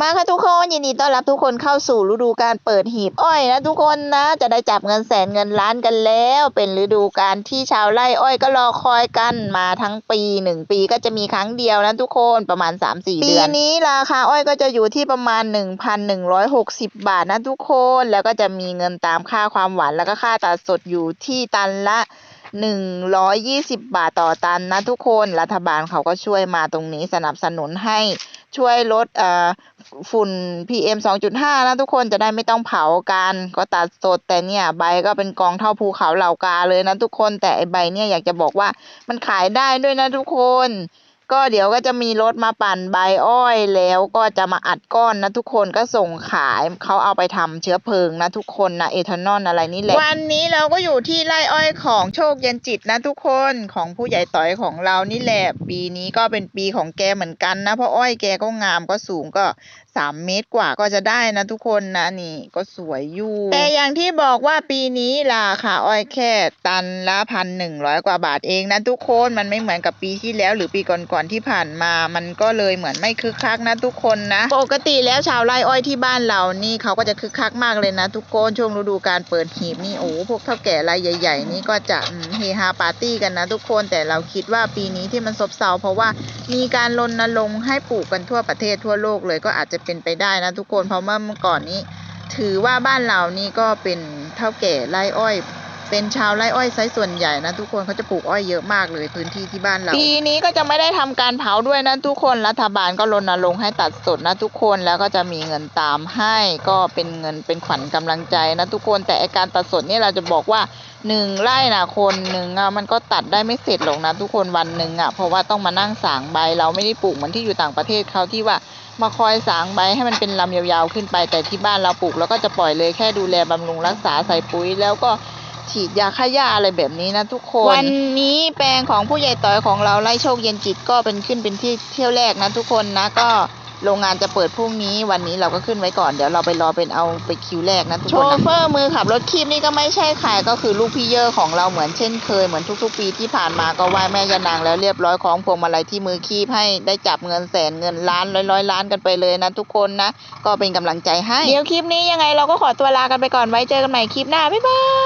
มาค่ะทุกคนยินดีต้อนรับทุกคนเข้าสู่ฤดูการเปิดหีบอ้อยนะทุกคนนะจะได้จับเงินแสนเงินล้านกันแล้ว เป็นฤดูการที่ชาวไร่อ้อยก็รอคอยกันมาทั้งปีหนึ่งปีก็จะมีครั้งเดียวนะทุกคนประมาณ 3-4 เดือน ปีนี้ราคาอ้อยก็จะอยู่ที่ประมาณ 1,160 บาทนะทุกคนแล้วก็จะมีเงินตามค่าความหวานแล้วก็ค่าตัดสดอยู่ที่ตันละ120บาทต่อตันนะทุกคนรัฐบาลเขาก็ช่วยมาตรงนี้สนับสนุนให้ ช่วยลดเอ่อฝุ่น PM 2.5 นะทุกคนจะได้ไม่ต้องเผากัน ก็ตัดสดแต่เนี่ยใบก็เป็นกองเท่าภูเขาเหล่ากาเลยนะทุกคนแต่ไอใบเนี่ยอยากจะบอกว่ามันขายได้ด้วยนะทุกคน ก็เดี๋ยวก็จะมีรถมาปั่นใบอ้อยแล้วก็จะมาอัดก้อนนะทุกคนก็ส่งขายเขาเอาไปทำเชื้อเพลิงนะทุกคนนะเอทานอลอะไรนี่แหละวันนี้เราก็อยู่ที่ไร่อ้อยของโชคเย็นจิตนะทุกคนของผู้ใหญ่ต่อยของเรานี่แหละปีนี้ก็เป็นปีของแกเหมือนกันนะเพราะอ้อยแกก็งามก็สูงก็ สามเมตรกว่าก็จะได้นะทุกคนนะนี่ก็สวยอยู่ แต่อย่างที่บอกว่าปีนี้ราคาอ้อยแค่ตันละพันหนึ่งร้อยกว่าบาทเองนะทุกคนมันไม่เหมือนกับปีที่แล้ว หรือปีก่อนๆที่ผ่านมา มันก็เลยเหมือนไม่คึกคักนะทุกคนนะ ปกติแล้วชาวไร่อ้อยที่บ้านเรานี่เขาก็จะคึกคักมากเลยนะ ทุกคนช่วงฤดูการเปิดหีบนี่โอ้พวกเท่าแก่รายใหญ่ ๆ นี่ก็จะอืมเฮฮาปาร์ตี้กันนะทุกคนแต่เราคิดว่าปีนี้ที่มันซบเซาเพราะว่ามีการรณรงค์ให้ปลูกกันทั่วประเทศทั่วโลกเลยก็อาจจะเป็นไปได้นะทุกคนเพราะเมื่อก่อนนี้ ถือว่าบ้านเรานี่ก็เป็นเท่าแก่ไร่อ้อย เป็นชาวไร่อ้อยไซส์ส่วนใหญ่นะทุกคนเขาจะปลูกอ้อยเยอะมากเลยพื้นที่ที่บ้านเรา ปีนี้ก็จะไม่ได้ทำการเผาด้วยนะทุกคนรัฐบาลก็รณรงค์ให้ตัดสดนะทุกคนแล้วก็จะมีเงินตามให้ก็เป็นเงินเป็นขวัญกำลังใจนะทุกคนแต่การตัดสดนี่เราจะบอกว่าหนึ่งไร่นะคนหนึ่งอะมันก็ตัดได้ไม่เสร็จหรอกนะทุกคนวันหนึ่งอะเพราะว่าต้องมานั่งสางใบเราไม่ได้ปลูกเหมือนที่อยู่ต่างประเทศเขาที่ว่า มาคอยสางใบให้มันเป็นลำยาวๆขึ้นไป แต่ที่บ้านเราปลูกแล้วก็จะปล่อยเลยแค่ดูแลบำรุงรักษาใส่ปุ๋ย แล้วก็ฉีดยาฆ่าหญ้าอะไรแบบนี้นะทุกคน วันนี้แปลงของผู้ใหญ่ต่อยของเราไล่โชคเย็นจิตก็เป็นขึ้นเป็นที่เที่ยวแรกนะทุกคนนะก็ โรงงานจะเปิดพรุ่งนี้วันนี้เราก็ขึ้นไว้ก่อนเดี๋ยวเราไปรอเป็นเอาไปคิวแรกนะทุกคนโชเฟอร์มือขับรถคีบนี่ก็ไม่ใช่ใครก็คือลูกพี่เยอของเราเหมือนเช่นเคยเหมือนทุกๆ ปีที่ผ่านมาก็ไหว้แม่ยานางแล้วเรียบร้อยของพวงมาลัยที่มือคีบให้ได้จับเงินแสนเงินล้านร้อยร้อยล้านกันไปเลยนะทุกคนนะ ก็เป็นกำลังใจให้เดี๋ยวคลิปนี้ยังไงเราก็ขอตัวลากันไปก่อนไว้เจอกันใหม่คลิปหน้าบ๊ายบาย